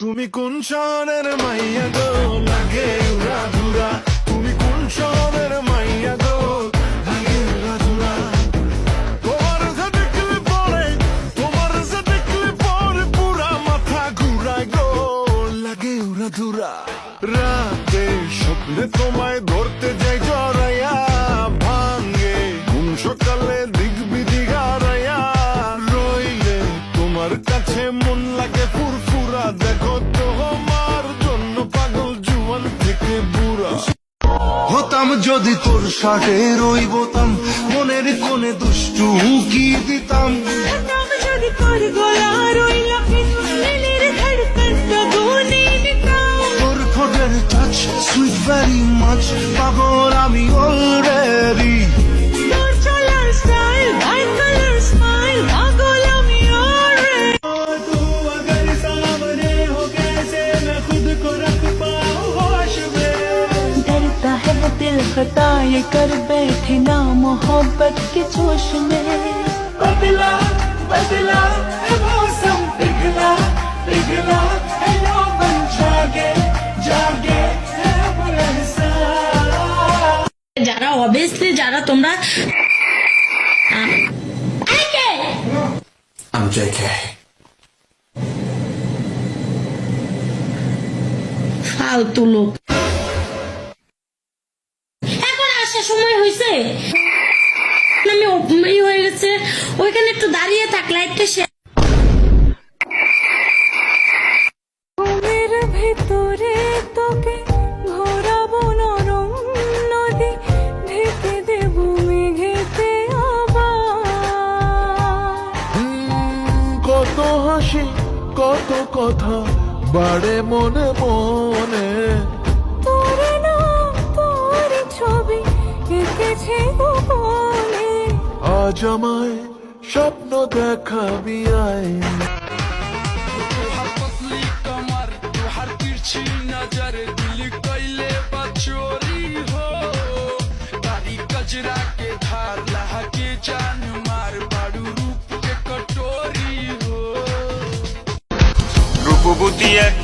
তুমি কোন শহরের মাইয়া গো? লাগে উড়া লাগে উড়া ধুরা রাতে স্বপ্নে তোমায় ধরতে যাই জড়াইয়া ভাঙ্গে ঘুম সকালে দিক বিধি গারাইয়া রইলে তোমার কাছে মন লাগে ফুরফুরা, দেখো তোমার জন্য পাগল জুয়ান থেকে বুড়া। হতাম যদি তোর সাথে রই বোতাম মনের কোণে দুষ্টু কি দিতাম। যদি তোর গলার ওই ঠোঁটের টাচ সুইট ভেরি মাচ পাগল আমি অলরেডি তোর চলার স্টাইল ভাই কালার স্মাইল পাগল আমি already। तू अगर सामने हो कैसे मैं खुद को रख पाऊं होश में डरता है दिल खता ये कर बैठे ना मोहब्बत के जोश में बदला बदला তোমরা? I'm JK. ফালতু লোক। এখন আসার সময় হয়েছে। আমি হয়ে গেছে। ওইখানে একটু দাঁড়িয়ে থাক লাইটটা হাসি কত কথা বাড়ে মনে মনে। তোর ছবি এঁকেছে গোপনে। আজ আমায় স্বপ্ন দেখাবি আয়।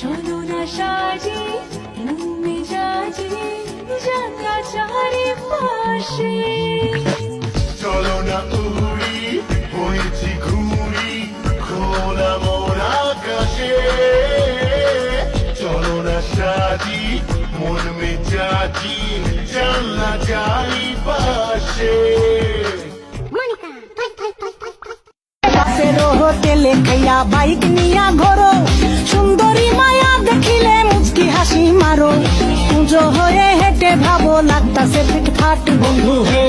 চলো না সাজি মন মেজাজি জানলা চারিপাশে চলো না উড়ি হয়েছি ঘুরি খোলা মোর আকাশে। চলো না সাজি মন মেজাজি জানলা চারি পাশে হোটেলে খাইয়া বাইক নিয়া ঘোরো। সুন্দরী মুচকি মারো পুজো হয়ে হেঁটে ভাবো লাগতাছে পিট ফাট বন্ধু। হে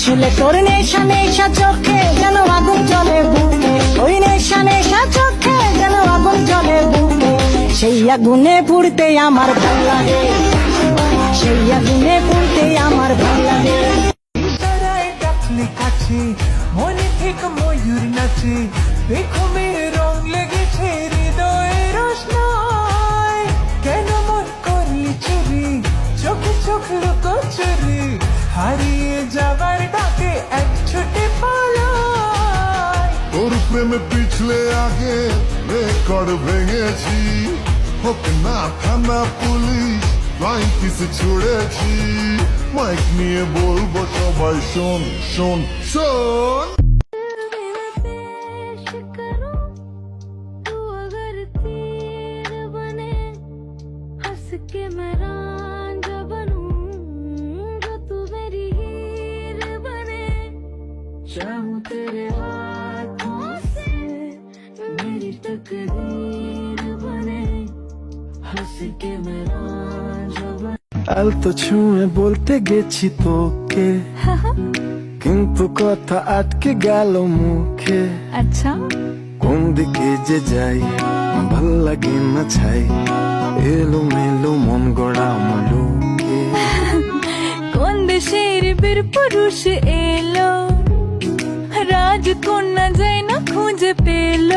ছেলে তোর নেশা নেশা চোখে যেন আগুন চলে বুকে। ওই নেশা নেশা চোখে যেন আগুন চলে বুকে। সেই আগুনে পুড়তে আমার ভালো লাগে। সেই আগুনে পুড়তে আমার ভালো লাগে। মনে থেকে ময়ূর নাচে। দেখো মেয়ে চোখে কচুরি হারিয়ে যাবার ডাকে এক ছুটে পালায় তোর প্রেমে পিছলে আগে রেকর্ড ভেঙেছি। হোক না থানা পুলিশ ফ্লাইং কিসে ছুড়েছি। মাইক নিয়ে বলব সবাই, শোন শোন শোন। আলতো ছুঁয়ে বলতে গেছি তোকে। কিন্তু কথা আটকে গেল মুখে। আচ্ছা। কোন দিকে যে যাই ভালো লাগে না ছাই। এলো মেলো মন গড়া মলুকে কোন দেশের বীর পুরুষ এলো? রাজকন্যা যায় না খুঁজে পেল?